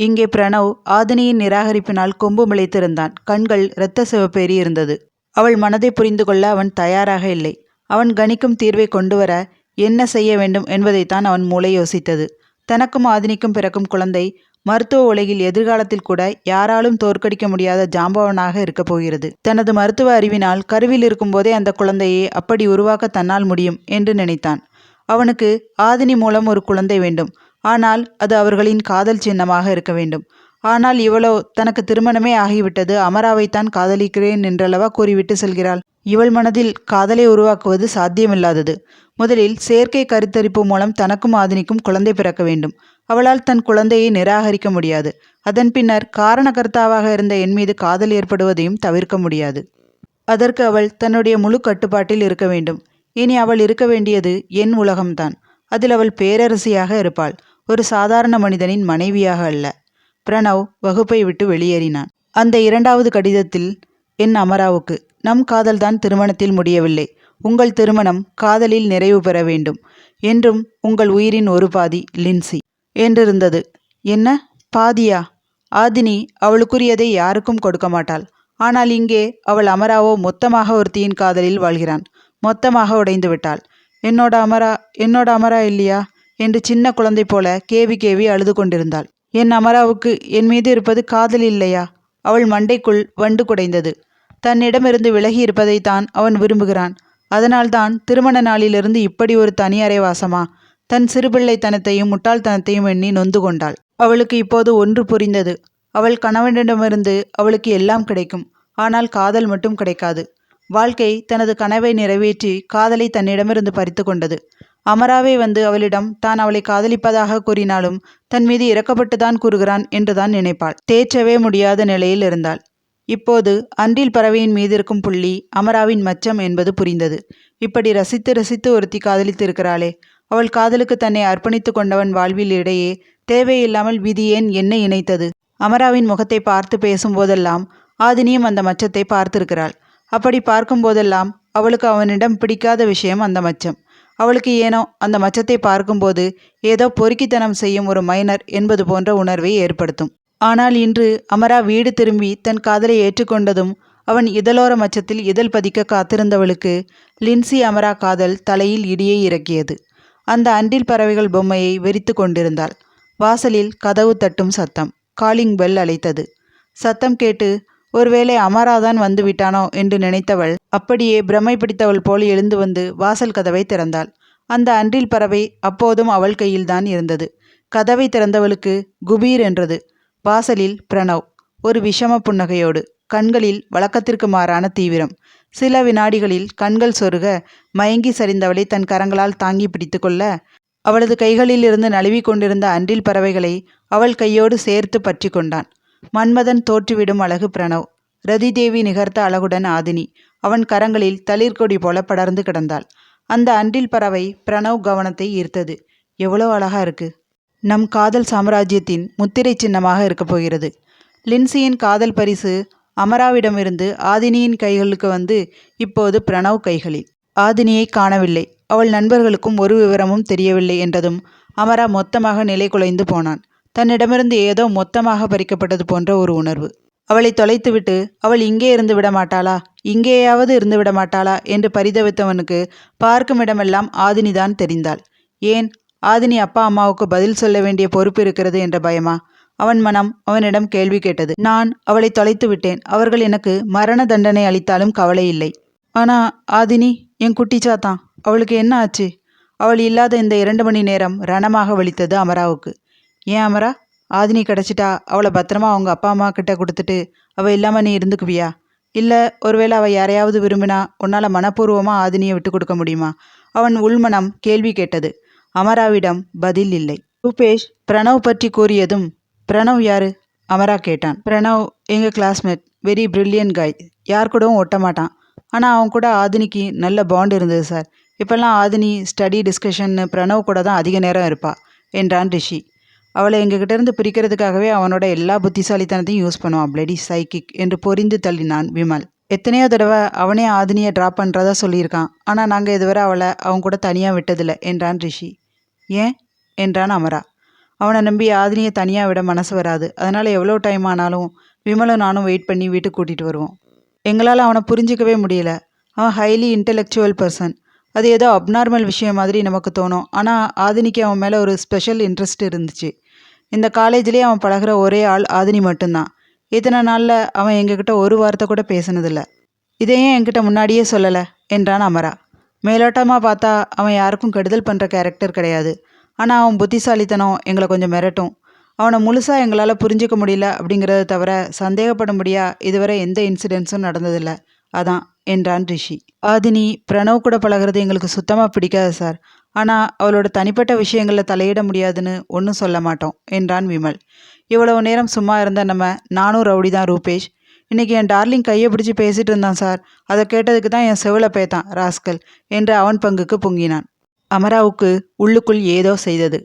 இங்கே பிரணவ் ஆதினியின் நிராகரிப்பினால் கொம்பு முளைத்திருந்தான். கண்கள் இரத்த சிவப்பேறி இருந்தது. அவள் மனதை புரிந்து கொள்ள அவன் தயாராக இல்லை. அவன் கணிக்கும் தீர்வை கொண்டு வர என்ன செய்ய வேண்டும் என்பதைத்தான் அவன் மூளை யோசித்தது. தனக்கும் ஆதினிக்கும் பிறக்கும் குழந்தை மருத்துவ உலகில் எதிர்காலத்தில் கூட யாராலும் தோற்கடிக்க முடியாத ஜாம்பவனாக இருக்கப் போகிறது. தனது மருத்துவ அறிவினால் கருவில் இருக்கும்போதே அந்த குழந்தையை அப்படி உருவாக்க தன்னால் முடியும் என்று நினைத்தான். அவனுக்கு ஆதினி மூலம் ஒரு குழந்தை வேண்டும். ஆனால் அது அவர்களின் காதல் சின்னமாக இருக்க வேண்டும். ஆனால் இவளோ தனக்கு திருமணமே ஆகிவிட்டது அமராவைத்தான் காதலிக்கிறேன் என்றளவா கூறிவிட்டு செல்கிறாள். இவள் மனதில் காதலை உருவாக்குவது சாத்தியமில்லாதது. முதலில் செயற்கை கருத்தரிப்பு மூலம் தனக்கும் ஆதினிக்கும் குழந்தை பிறக்க வேண்டும். அவளால் தன் குழந்தையை நிராகரிக்க முடியாது. அதன் பின்னர் காரணகர்த்தாவாக இருந்த என் மீது காதல் ஏற்படுவதையும் தவிர்க்க முடியாது. அதற்கு அவள் தன்னுடைய முழு கட்டுப்பாட்டில் இருக்க வேண்டும். இனி அவள் இருக்க வேண்டியது என் உலகம்தான். அதில் அவள் பேரரசியாக இருப்பாள். ஒரு சாதாரண மனிதனின் மனைவியாக அல்ல. பிரணவ் வகுப்பை விட்டு வெளியேறினான். அந்த இரண்டாவது கடிதத்தில் என் அமராவுக்கு நம் காதல்தான் திருமணத்தில் முடியவில்லை. உங்கள் திருமணம் காதலில் நிறைவு பெற வேண்டும் என்றும் உங்கள் உயிரின் ஒரு பாதி லின்சி. என்றிருந்தது. என்ன? பாதியா? ஆதினி அவளுக்குரியதை யாருக்கும் கொடுக்க மாட்டாள். ஆனால் இங்கே அவள் அமராவோ மொத்தமாக ஒருத்தியின் காதலில் வாழ்கிறான். மொத்தமாக உடைந்து விட்டாள். என்னோட அமரா என்னோட அமரா இல்லையா? என்று சின்ன குழந்தை போல கேவி கேவி அழுது கொண்டிருந்தாள். என் அமராவுக்கு என் மீது இருப்பது காதல் இல்லையா? அவள் மண்டைக்குள் வண்டு குடைந்தது. தன்னிடமிருந்து விலகி இருப்பதைத்தான் அவன் விரும்புகிறான். அதனால்தான் திருமண நாளிலிருந்து இப்படி ஒரு தனி அறைவாசமா தன் சிறுபிள்ளைத்தனத்தையும் முட்டாள்தனத்தையும் எண்ணி நொந்து கொண்டாள். அவளுக்கு இப்போது ஒன்று புரிந்தது. அவள் கணவனிடமிருந்து அவளுக்கு எல்லாம் கிடைக்கும். ஆனால் காதல் மட்டும் கிடைக்காது. வாழ்க்கை தனது கனவை நிறைவேற்றி காதலை தன்னிடமிருந்து பறித்து கொண்டது. அமராவே வந்து அவளிடம் தான் அவளை காதலிப்பதாக கூறினாலும் தன் மீது இறக்கப்பட்டுதான் கூறுகிறான் என்றுதான் நினைப்பாள். தேற்றவே முடியாத நிலையில் இருந்தாள். இப்போது அன்றில் பறவையின் மீது இருக்கும் புள்ளி அமராவின் மச்சம் என்பது புரிந்தது. இப்படி ரசித்து ரசித்து ஒருத்தி காதலித்து இருக்கிறாளே அவள் காதலுக்கு தன்னை அர்ப்பணித்து கொண்டவன் வாழ்வில் இடையே தேவையில்லாமல் விதி ஏன் என்ன இணைத்தது? அமராவின் முகத்தை பார்த்து பேசும்போதெல்லாம் ஆதினியும் அந்த மச்சத்தை பார்த்திருக்கிறாள். அப்படி பார்க்கும்போதெல்லாம் அவளுக்கு அவனிடம் பிடிக்காத விஷயம் அந்த மச்சம். அவளுக்கு ஏனோ அந்த மச்சத்தை பார்க்கும்போது ஏதோ பொறுக்கித்தனம் செய்யும் ஒரு மைனர் என்பது போன்ற உணர்வை ஏற்படுத்தும். ஆனால் இன்று அமரா வீடு திரும்பி தன் காதலை ஏற்றுக்கொண்டதும் அவன் இதழோர மச்சத்தில் இதழ் பதிக்க காத்திருந்தவளுக்கு லின்சி அமரா காதல் தலையில் இடியை இறக்கியது. அந்த அன்றில் பறவைகள் பொம்மையை வெறித்து கொண்டிருந்தாள். வாசலில் கதவு தட்டும் சத்தம் காலிங் பெல் அழைத்தது. சத்தம் கேட்டு ஒருவேளை அமராதான் வந்து விட்டானோ என்று நினைத்தவள். அப்படியே பிரமை பிடித்தவள் போல் எழுந்து வந்து வாசல் கதவை திறந்தாள். அந்த அன்றில் பறவை அப்போதும் அவள் கையில்தான் இருந்தது. கதவை திறந்தவளுக்கு குபீர் என்றது. வாசலில் பிரணவ். ஒரு விஷம புன்னகையோடு. கண்களில் வழக்கத்திற்கு மாறான தீவிரம். சில வினாடிகளில் கண்கள் சொருக மயங்கி சரிந்தவளை தன் கரங்களால் தாங்கி பிடித்துக்கொள்ள அவளது கைகளில் இருந்து நழுவி கொண்டிருந்த அன்றில் பறவைகளை அவள் கையோடு சேர்த்து பற்றி கொண்டான். மன்மதன் தோற்றுவிடும் அழகு பிரணவ். ரதிதேவி நிகர்த்த அழகுடன் ஆதினி. அவன் கரங்களில் தளிர்கொடி போல படர்ந்து கிடந்தாள். அந்த அன்றில் பறவை பிரணவ் கவனத்தை ஈர்த்தது. எவ்வளோ அழகா இருக்கு. நம் காதல் சாம்ராஜ்யத்தின் முத்திரை சின்னமாக இருக்கப் போகிறது. லின்சியின் காதல் பரிசு அமராவிடமிருந்து ஆதினியின் கைகளுக்கு வந்து இப்போது பிரணவ் கைகளில். ஆதினியை காணவில்லை. அவள் நண்பர்களுக்கும் ஒரு விவரமும் தெரியவில்லை என்றதும் அமரா மொத்தமாக நிலை குலைந்து போனான். தன்னிடமிருந்து ஏதோ மொத்தமாக பறிக்கப்பட்டது போன்ற ஒரு உணர்வு. அவளை தொலைத்துவிட்டு அவள் இங்கே இருந்து விட மாட்டாளா இங்கேயாவது இருந்து விட மாட்டாளா என்று பரிதவித்தவனுக்கு பார்க்கும் இடமெல்லாம் ஆதினிதான் தெரிந்தாள். ஏன்? ஆதினி அப்பா அம்மாவுக்கு பதில் சொல்ல வேண்டிய பொறுப்பு இருக்கிறது என்ற பயமா? அவன் மனம் அவனிடம் கேள்வி கேட்டது. நான் அவளை தொலைத்து விட்டேன். அவர்கள் எனக்கு மரண தண்டனை அளித்தாலும் கவலை இல்லை. ஆனா ஆதினி என் குட்டிச்சாத்தான் அவளுக்கு என்ன ஆச்சு? அவள் இல்லாத இந்த இரண்டு மணி நேரம் ரணமாக வலித்தது அமராவுக்கு. ஏன் அமரா? ஆதினி கிடச்சிட்டா அவளை பத்திரமா அவங்க அப்பா அம்மா கிட்ட கொடுத்துட்டு அவள் இல்லாமல் நீ இருந்துக்குவியா? இல்லை ஒருவேளை அவள் யாரையாவது விரும்பினா உன்னால் மனப்பூர்வமாக ஆதினியை விட்டு கொடுக்க முடியுமா? அவன் உள்மனம் கேள்வி கேட்டது. அமராவிடம் பதில் இல்லை. ரூபேஷ் பிரணவ் பற்றி கூறியதும் பிரணவ் யாரு? அமரா கேட்டான். பிரணவ் எங்கள் கிளாஸ்மேட் வெரி பிரில்லியன் காய் யார் கூடவும் ஒட்ட மாட்டான். ஆனால் அவன் கூட ஆதினிக்கு நல்ல பாண்ட் இருந்தது சார் இப்போல்லாம் ஆதினி ஸ்டடி டிஸ்கஷன்னு பிரணவ் கூட தான் அதிக நேரம் இருப்பா என்றான் ரிஷி. அவளை எங்ககிட்ட இருந்து பிரிக்கிறதுக்காகவே அவனோட எல்லா புத்திசாலித்தனத்தையும் யூஸ் பண்ணுவான். பிளடி சைக்கிக் என்று பொரிந்து தள்ளினான் விமல். எத்தனையோ தடவை அவனே ஆதினியை ட்ராப் பண்ணுறதா சொல்லியிருக்கான். ஆனால் நாங்கள் இதுவரை அவளை அவன் கூட தனியாக விட்டதில்லை என்றான் ரிஷி. ஏன்? என்றான் அமரா. அவனை நம்பி ஆதினியை தனியாக விட மனசு வராது. அதனால் எவ்வளோ டைம் ஆனாலும் விமலும் நானும் வெயிட் பண்ணி வீட்டுக்கு கூட்டிகிட்டு வருவோம். எங்களால் அவனை புரிஞ்சிக்கவே முடியல. அவன் ஹைலி இன்டெலெக்சுவல் பர்சன் அது ஏதோ அப்நார்மல் விஷயம் மாதிரி நமக்கு தோணும். ஆனால் ஆதினிக்கு அவன் மேலே ஒரு ஸ்பெஷல் இன்ட்ரெஸ்ட் இருந்துச்சு. இந்த காலேஜ்லேயே அவன் பழகுற ஒரே ஆள் ஆதினி மட்டும்தான். இத்தனை நாளில் அவன் எங்ககிட்ட ஒரு வார்த்தை கூட பேசினதில்ல. இதையும் என்கிட்ட முன்னாடியே சொல்லலை? என்றான் அமரா. மேலோட்டமாக பார்த்தா அவன் யாருக்கும் கெடுதல் பண்ணுற கேரக்டர் கிடையாது. ஆனால் அவன் புத்திசாலித்தனம் எங்களை கொஞ்சம் மிரட்டும். அவனை முழுசாக எங்களால் புரிஞ்சிக்க முடியல அப்படிங்கிறத தவிர சந்தேகப்படும்படியா இதுவரை எந்த இன்சிடென்ட்ஸும் நடந்ததில்ல. அதான் என்றான் ரிஷி. ஆதினி பிரணவ் கூட பழகுறது எங்களுக்கு சுத்தமாக பிடிக்காது சார். ஆனால் அவளோட தனிப்பட்ட விஷயங்களில் தலையிட முடியாதுன்னு ஒன்றும் சொல்ல மாட்டோம் என்றான் விமல். இவ்வளவு நேரம் சும்மா இருந்த நம்ம நானும் ரவுடி தான் ரூபேஷ். இன்னைக்கு என் டார்லிங் கையை பிடிச்சி பேசிட்டு இருந்தான் சார். அதை கேட்டதுக்கு தான் என் செவில பேத்தான் ராஸ்கல் என்று அவன் பங்குக்கு பொங்கினான். அமராவுக்கு உள்ளுக்குள் ஏதோ செய்தது.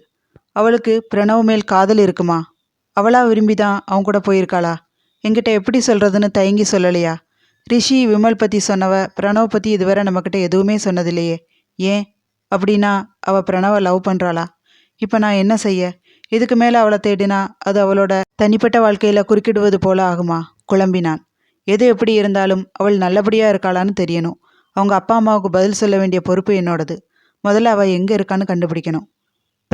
அவளுக்கு பிரணவ் மேல் காதல் இருக்குமா? அவளா விரும்பி தான் அவன் கூட போயிருக்காளா? என்கிட்ட எப்படி சொல்கிறதுன்னு தயங்கி சொல்லலையா? ரிஷி விமல் பற்றி சொன்னவ பிரணவ் பற்றி இதுவரை நம்மக்கிட்ட எதுவுமே சொன்னதில்லையே. ஏன்? அப்படின்னா அவள் பிரணவை லவ் பண்ணுறாளா இப்போ நான் என்ன செய்ய? இதுக்கு மேலே அவளை தேடினா அது அவளோட தனிப்பட்ட வாழ்க்கையில் குறுக்கிடுவது போல ஆகுமா? குழம்பினான். எது எப்படி இருந்தாலும் அவள் நல்லபடியாக இருக்காளான்னு தெரியணும். அவங்க அப்பா அம்மாவுக்கு பதில் சொல்ல வேண்டிய பொறுப்பு என்னோடது. முதல்ல அவள் எங்கே இருக்கான்னு கண்டுபிடிக்கணும்.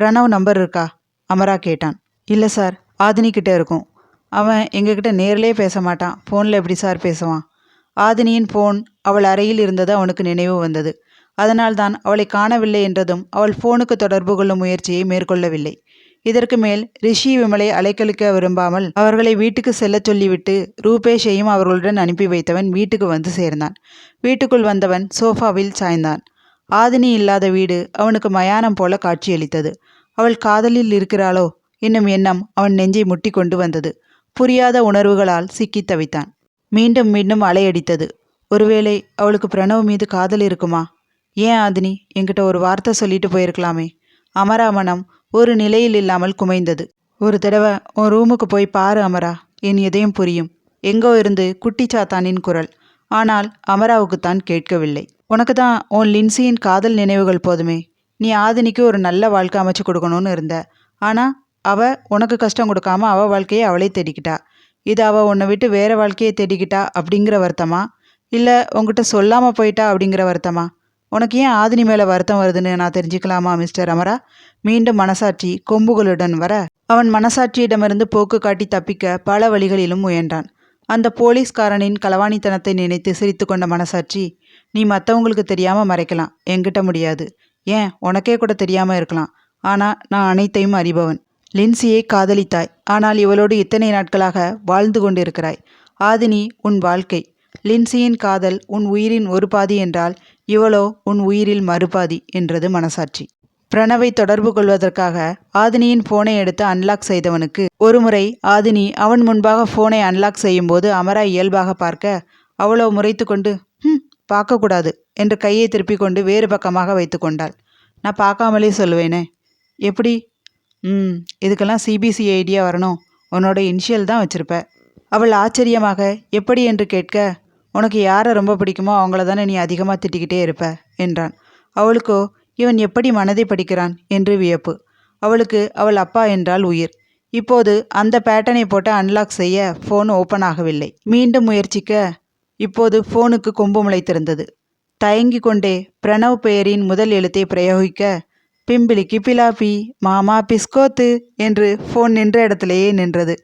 பிரணவ் நம்பர் இருக்கா? அமரா கேட்டான். இல்லை சார் ஆதினி இருக்கும். அவன் எங்ககிட்ட நேரிலே பேச மாட்டான். ஃபோனில் எப்படி சார் பேசுவான்? ஆதினியின் ஃபோன் அவள் அறையில் இருந்தது அவனுக்கு நினைவு வந்தது. அதனால்தான் அவளை காணவில்லை என்றதும் அவள் ஃபோனுக்கு தொடர்பு கொள்ளும் முயற்சியை மேற்கொள்ளவில்லை. இதற்கு மேல் ரிஷி விமலை அலைக்கழிக்க விரும்பாமல் அவர்களை வீட்டுக்கு செல்லச் சொல்லிவிட்டு ரூபேஷையும் அவர்களுடன் அனுப்பி வைத்தவன் வீட்டுக்கு வந்து சேர்ந்தான். வீட்டுக்குள் வந்தவன் சோஃபாவில் சாய்ந்தான். ஆதினி இல்லாத வீடு அவனுக்கு மயானம் போல காட்சியளித்தது. அவள் காதலில் இருக்கிறாளோ? என்னும் எண்ணம் அவன் நெஞ்சை முட்டி கொண்டு வந்தது. புரியாத உணர்வுகளால் சிக்கித் தவித்தான். மீண்டும் மீண்டும் அலையடித்தது. ஒருவேளை அவளுக்கு பிரணவ் மீது காதல் இருக்குமா? ஏன் ஆதினி? என்கிட்ட ஒரு வார்த்தை சொல்லிட்டு போயிருக்கலாமே. அமரா மனம் ஒரு நிலையில் இல்லாமல் குமைந்தது. ஒரு தடவை உன் ரூமுக்கு போய் பாரு அமரா. என் எதையும் புரியும். எங்கோ இருந்து குட்டி சாத்தானின் குரல். ஆனால் அமராவுக்குத்தான் கேட்கவில்லை. உனக்கு தான் உன் லின்சியின் காதல் நினைவுகள் போதுமே. நீ ஆதினிக்கு ஒரு நல்ல வாழ்க்கை அமைச்சு கொடுக்கணும்னு இருந்த. ஆனால் அவ உனக்கு கஷ்டம் கொடுக்காம அவ வாழ்க்கையை அவளே தேடிக்கிட்டா. இது அவ உன்னை விட்டு வேற வாழ்க்கையை தேடிக்கிட்டா அப்படிங்கிற வருத்தமா? இல்லை உங்ககிட்ட சொல்லாமல் போயிட்டா அப்படிங்கிற வருத்தமா? உனக்கு ஏன் ஆதினி மேலே வருத்தம் வருதுன்னு நான் தெரிஞ்சுக்கலாமா மிஸ்டர் அமரா? மீண்டும் மனசாட்சி கொம்புகளுடன் வர. அவன் மனசாட்சியிடமிருந்து போக்கு காட்டி தப்பிக்க பல வழிகளிலும் முயன்றான். அந்த போலீஸ்காரனின் களவாணித்தனத்தை நினைத்து சிரித்து கொண்ட மனசாட்சி நீ மற்றவங்களுக்கு தெரியாமல் மறைக்கலாம். என்கிட்ட முடியாது. ஏன்? உனக்கே கூட தெரியாமல் இருக்கலாம். ஆனால் நான் அனைத்தையும் அறிபவன். லின்சியை காதலித்தாய். ஆனால் இவளோடு இத்தனை நாட்களாக வாழ்ந்து கொண்டிருக்கிறாய். ஆதினி உன் வாழ்க்கை. லின்சியின் காதல் உன் உயிரின் ஒரு பாதி என்றால் இவளோ உன் உயிரில் மறுபாதி என்றது மனசாட்சி. பிரணவை தொடர்பு கொள்வதற்காக ஆதினியின் போனை எடுத்து அன்லாக் செய்தவனுக்கு ஒருமுறை ஆதினி அவன் முன்பாக போனை அன்லாக் செய்யும்போது அமரா இயல்பாக பார்க்க அவளோ முறைத்து கொண்டு ம் பார்க்கக்கூடாது என்று கையை திருப்பிக் கொண்டு வேறு பக்கமாக வைத்து கொண்டாள். நான் பார்க்காமலே சொல்லுவேனே எப்படி? ம் இதுக்கெல்லாம் சிபிசி ஐடியா வரணும். உன்னோட இனிஷியல் தான் வச்சிருப்ப. அவள் ஆச்சரியமாக எப்படி? என்று கேட்க உனக்கு யாரை ரொம்ப பிடிக்குமோ அவங்கள தானே நீ அதிகமாக திட்டிக்கிட்டே இருப்ப என்றான். அவளுக்கோ இவன் எப்படி மனதை படிக்கிறான்? என்று வியப்பு. அவளுக்கு அவள் அப்பா என்றால் உயிர். இப்போது அந்த பேட்டனை போட்டு அன்லாக் செய்ய ஃபோன் ஓப்பன் ஆகவில்லை. மீண்டும் முயற்சிக்க இப்போது ஃபோனுக்கு கொம்பு முளைத்திருந்தது. தயங்கி கொண்டே பிரணவ் பெயரின் முதல் எழுத்தை பிரயோகிக்க பிம்பிளிக்கு பிலாப்பி மாமா பிஸ்கோத்து என்று ஃபோன் நின்ற இடத்திலேயே நின்றது.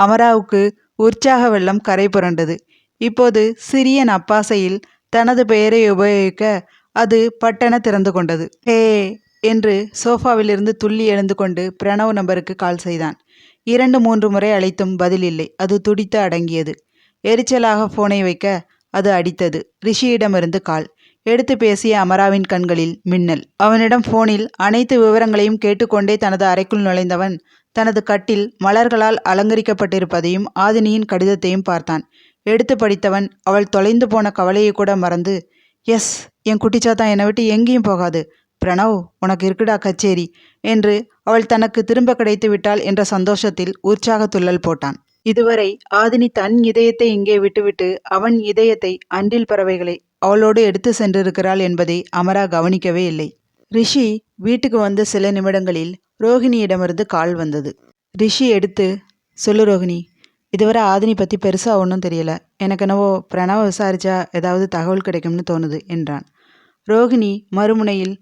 அமராவுக்கு உற்சாக வெள்ளம் கரை புரண்டது. இப்போது சிறிய நப்பாசையில் தனது பெயரை உபயோகிக்க அது பட்டென திறந்து கொண்டது. ஹே என்று சோஃபாவிலிருந்து துள்ளி எழுந்து கொண்டு பிரணவ் நம்பருக்கு கால் செய்தான். இரண்டு மூன்று முறை அழைத்தும் பதில் இல்லை. அது துடித்து அடங்கியது. எரிச்சலாக போனை வைக்க அது அடித்தது. ரிஷியிடமிருந்து கால். எடுத்து பேசிய அமராவின் கண்களில் மின்னல். அவனிடம் போனில் அனைத்து விவரங்களையும் கேட்டுக்கொண்டே தனது அறைக்குள் நுழைந்தவன் தனது கட்டில் மலர்களால் அலங்கரிக்கப்பட்டிருப்பதையும் ஆதினியின் கடிதத்தையும் பார்த்தான். எடுத்து படித்தவன் அவள் தொலைந்து போன கவலையை கூட மறந்து எஸ் என் குட்டிச்சாத்தான் என்னை விட்டு எங்கேயும் போகாது. பிரணவ் உனக்கு இருக்குடா கச்சேரி என்று அவள் தனக்கு திரும்ப கிடைத்து விட்டாள் என்ற சந்தோஷத்தில் உற்சாக துள்ளல் போட்டான். இதுவரை ஆதினி தன் இதயத்தை இங்கே விட்டுவிட்டு அவன் இதயத்தை அன்றில் பறவைகளை அவளோடு எடுத்து சென்றிருக்கிறாள் என்பதை அமரா கவனிக்கவே இல்லை. ரிஷி வீட்டுக்கு வந்த சில நிமிடங்களில் ரோஹிணியிடமிருந்து கால் வந்தது. ரிஷி எடுத்து சொல்லு ரோஹிணி இதுவரை ஆதினி பற்றி பெருசாக ஒன்றும் தெரியல. எனக்கு என்னவோ பிரணவ விசாரிச்சா ஏதாவது தகவல் கிடைக்கும்னு தோணுது என்றான். ரோஹிணி மறுமுனையில்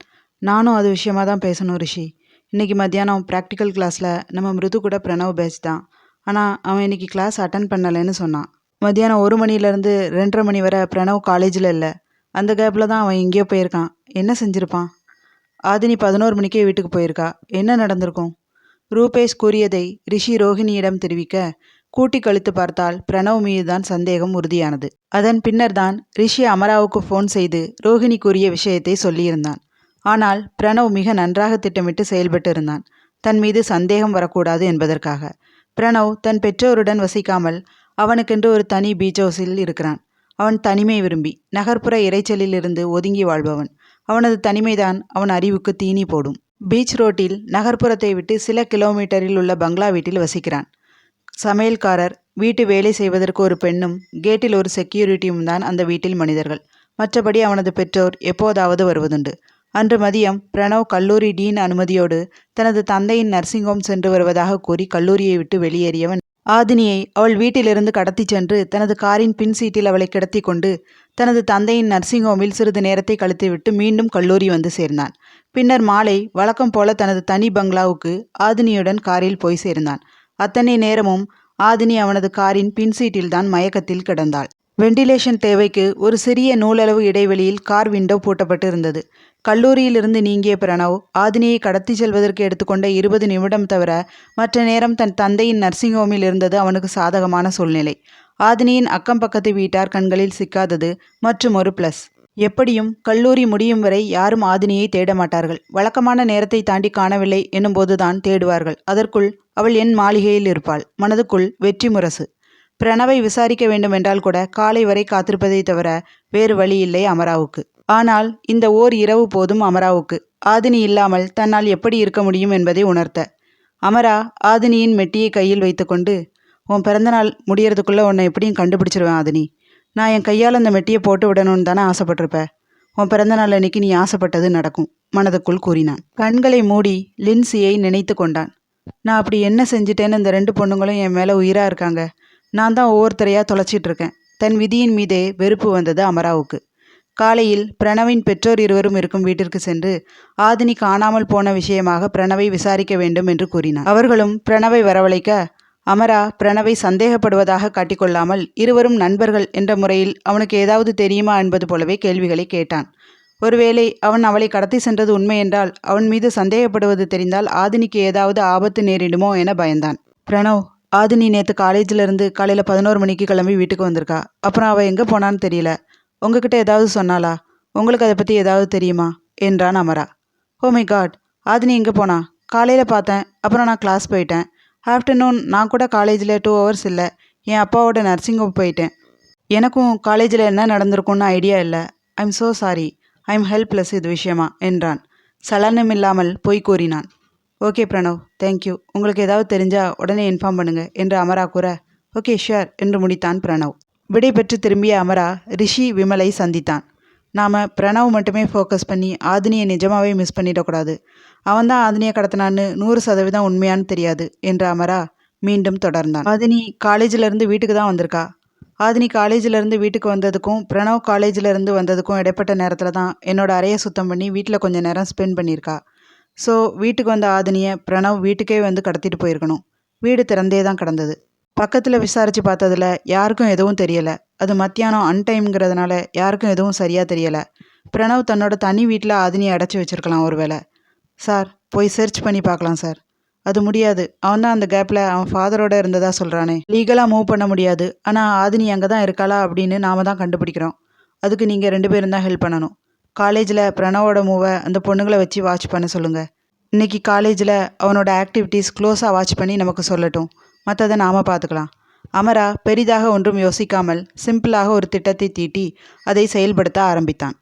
நானும் அது விஷயமாக தான் பேசணும் ரிஷி. இன்றைக்கி மத்தியானம் ப்ராக்டிக்கல் கிளாஸில் நம்ம மிருது கூட பிரணவ் பேட்ச் தான். ஆனால் அவன் இன்னைக்கு கிளாஸ் அட்டன் பண்ணலைன்னு சொன்னான். மத்தியானம் ஒரு மணிலேருந்து ரெண்டரை மணி வரை பிரணவ் காலேஜில் இல்லை. அந்த கேப்பில் தான் அவன் எங்கேயோ போயிருக்கான். என்ன செஞ்சுருப்பான்? ஆதினி பதினோரு மணிக்கே வீட்டுக்கு போயிருக்கா. என்ன நடந்திருக்கும்? ரூபேஷ் கூறியதை ரிஷி ரோஹிணியிடம் தெரிவிக்க கூட்டி கழித்து பார்த்தால் பிரணவ் மீதுதான் சந்தேகம் உறுதியானது. அதன் பின்னர்தான் ரிஷி அமராவுக்கு ஃபோன் செய்து ரோஹிணி கூறிய விஷயத்தை சொல்லியிருந்தான். ஆனால் பிரணவ் மிக நன்றாக திட்டமிட்டு செயல்பட்டு இருந்தான் தன் மீது சந்தேகம் வரக்கூடாது என்பதற்காக. பிரணவ் தன் பெற்றோருடன் வசிக்காமல் அவனுக்கென்று ஒரு தனி பீச் ஹவுஸில் இருக்கிறான். அவன் தனிமை விரும்பி நகர்ப்புற இரைச்சலில் இருந்து ஒதுங்கி வாழ்பவன். அவனது தனிமைதான் அவன் அறிவுக்கு தீனி போடும். பீச் ரோட்டில் நகர்ப்புறத்தை விட்டு சில கிலோமீட்டரில் உள்ள பங்களா வீட்டில் வசிக்கிறான். சமையல்காரர் வீட்டு வேலை செய்வதற்கு ஒரு பெண்ணும் கேட்டில் ஒரு செக்யூரிட்டியும் தான் அந்த வீட்டில் மனிதர்கள். மற்றபடி அவனது பெற்றோர் எப்போதாவது வருவதுண்டு. அன்று மதியம் பிரணவ் கல்லூரி டீன் அனுமதியோடு தனது தந்தையின் நர்சிங் ஹோம் சென்று வருவதாக கூறி கல்லூரியை விட்டு வெளியேறியவன் ஆதினியை அவள் வீட்டிலிருந்து கடத்திச் சென்று தனது காரின் பின் சீட்டில் அவளை கிடத்தி கொண்டு தனது தந்தையின் நர்சிங் ஹோமில் சிறிது நேரத்தை கழித்துவிட்டு மீண்டும் கல்லூரி வந்து சேர்ந்தான். பின்னர் மாலை வழக்கம் போல தனது தனி பங்களாவுக்கு ஆதினியுடன் காரில் போய் சேர்ந்தான். அத்தனை நேரமும் ஆதினி அவனது காரின் பின் சீட்டில்தான் மயக்கத்தில் கிடந்தாள். வெண்டிலேஷன் தேவைக்கு ஒரு சிறிய நூலளவு இடைவெளியில் கார் விண்டோ பூட்டப்பட்டு இருந்தது கல்லூரியிலிருந்து நீங்கிய பிரணவ் ஆதினியை கடத்தி செல்வதற்கு எடுத்துக்கொண்ட இருபது நிமிடம் தவிர மற்ற நேரம் தன் தந்தையின் நர்சிங் ஹோமில் இருந்தது அவனுக்கு சாதகமான சூழ்நிலை. ஆதினியின் அக்கம் பக்கத்து வீட்டார் கண்களில் சிக்காதது மற்றும் ஒரு பிளஸ் எப்படியும் கல்லூரி முடியும் வரை யாரும் ஆதினியை தேட மாட்டார்கள். வழக்கமான நேரத்தை தாண்டி காணவில்லை என்னும்போதுதான் தேடுவார்கள். அதற்குள் அவள் என் மாளிகையில் இருப்பாள். மனதுக்குள் வெற்றி முரசு. பிரணவை விசாரிக்க வேண்டுமென்றால் கூட காலை வரை காத்திருப்பதை தவிர வேறு வழி இல்லை அமராவுக்கு. ஆனால் இந்த ஓர் இரவு போதும் அமராவுக்கு. ஆதினி இல்லாமல் தன்னால் எப்படி இருக்க முடியும் என்பதை உணர்த்த. அமரா ஆதினியின் மெட்டியை கையில் வைத்துக்கொண்டு உன் பிறந்தநாள் முடியறதுக்குள்ளே உன்னை எப்படியும் கண்டுபிடிச்சிருவேன் ஆதினி. நான் என் கையால் அந்த மெட்டியை போட்டு விடணும்னு தானே ஆசைப்பட்டிருப்ப உன் பிறந்தநாள் அன்னைக்கு நீ ஆசைப்பட்டது நடக்கும் மனதுக்குள் கூறினான். கண்களை மூடி லின்சியை நினைத்து கொண்டான். நான் அப்படி என்ன செஞ்சிட்டேன்னு இந்த ரெண்டு பொண்ணுங்களும் என் மேலே உயிராக இருக்காங்க. நான் தான் ஒவ்வொருத்தரையாக தொலைச்சிட்டு இருக்கேன். தன் விதியின் மீதே வெறுப்பு வந்தது அமராவுக்கு. காலையில் பிரணவின் பெற்றோர் இருவரும் இருக்கும் வீட்டிற்கு சென்று ஆதினி காணாமல் போன விஷயமாக பிரணவை விசாரிக்க வேண்டும் என்று கூறினார் அவர்களும் பிரணவை வரவழைக்க அமரா பிரணவை சந்தேகப்படுவதாக காட்டிக்கொள்ளாமல் இருவரும் நண்பர்கள் என்ற முறையில் அவனுக்கு ஏதாவது தெரியுமா என்பது போலவே கேள்விகளை கேட்டான். ஒருவேளை அவன் அவளை கடத்தி சென்றது உண்மை என்றால் அவன் மீது சந்தேகப்படுவது தெரிந்தால் ஆதினிக்கு ஏதாவது ஆபத்து நேரிடுமோ என பயந்தான். பிரணவ் ஆதினி நேற்று காலேஜில் இருந்து காலையில் பதினோரு மணிக்கு கிளம்பி வீட்டுக்கு வந்திருக்கா? அப்புறம் அவள் எங்கே போனான்னு தெரியல. உங்ககிட்ட ஏதாவது சொன்னாளா? உங்களுக்கு அதை பற்றி ஏதாவது தெரியுமா? என்றான் Amara. Oh my god Aadhini எங்கே போனா? காலையில் பார்த்தேன் அப்புறம் நான் கிளாஸ் போயிட்டேன். ஆஃப்டர்நூன் நான் கூட காலேஜில் டூ ஹவர்ஸ் இல்லை. என் அப்பாவோட நர்சிங் ஹோம் போயிட்டேன். எனக்கும் காலேஜில் என்ன நடந்திருக்கும்னு ஐடியா இல்லை. I'm so sorry I'm helpless இது விஷயமா என்றான். சலனம் இல்லாமல் பொய் கூறினான். ஓகே பிரணவ் தேங்க்யூ உங்களுக்கு ஏதாவது தெரிஞ்சால் உடனே இன்ஃபார்ம் பண்ணுங்க என்று அமரா கூற ஓகே ஷியர் என்று முடித்தான் பிரணவ் விடை பெற்று திரும்பிய அமரா ரிஷி விமலை சந்தித்தான். நாம் பிரணவ் மட்டுமே ஃபோக்கஸ் பண்ணி ஆதினியை நிஜமாகவே மிஸ் பண்ணிடக்கூடாது. அவன்தான் ஆதினியை கடத்தினான்னு நூறு சதவீதம் உண்மையான்னு தெரியாது என்ற அமரா மீண்டும் தொடர்ந்தான். ஆதினி காலேஜிலேருந்து வீட்டுக்கு தான் வந்திருக்கா? ஆதினி காலேஜிலேருந்து வீட்டுக்கு வந்ததுக்கும் பிரணவ் காலேஜிலேருந்து வந்ததுக்கும் இடைப்பட்ட நேரத்தில் தான் என்னோடய அறையை சுத்தம் பண்ணி வீட்டில் கொஞ்சம் நேரம் ஸ்பெண்ட் பண்ணியிருக்கா. ஸோ வீட்டுக்கு வந்த ஆதினியை பிரணவ் வீட்டுக்கே வந்து கடத்திட்டு போயிருக்கணும். வீடு திறந்தே தான் கிடந்தது. பக்கத்தில் விசாரித்து பார்த்ததுல யாருக்கும் எதுவும் தெரியலை. அது மத்தியானம் அன்டைம்ங்கிறதுனால யாருக்கும் எதுவும் சரியாக தெரியலை. பிரணவ் தன்னோட தனி வீட்டில் ஆதினியை அடைச்சி வச்சிருக்கலாம் ஒருவேளை. சார் போய் சர்ச் பண்ணி பார்க்கலாம் சார். அது முடியாது. அவன் தான் அந்த கேப்பில் அவன் ஃபாதரோட இருந்ததா சொல்கிறானே லீகலாக மூவ் பண்ண முடியாது. ஆனால் ஆதினி அங்கே தான் இருக்காளா அப்படின்னு நாம தான் கண்டுபிடிக்கிறோம். அதுக்கு நீங்கள் ரெண்டு பேரும் தான் ஹெல்ப் பண்ணணும். காலேஜில் பிரணவோட மூவை அந்த பொண்ணுங்களை வச்சு வாட்ச் பண்ண சொல்லுங்கள் இன்னைக்கு காலேஜில் அவனோட ஆக்டிவிட்டீஸ் க்ளோஸாக வாட்ச் பண்ணி நமக்கு சொல்லட்டும். மற்றதை நாம் பார்த்துக்கலாம் அமரா பெரிதாக ஒன்றும் யோசிக்காமல் சிம்பிளாக ஒரு திட்டத்தை தீட்டி அதை செயல்படுத்த ஆரம்பித்தான்.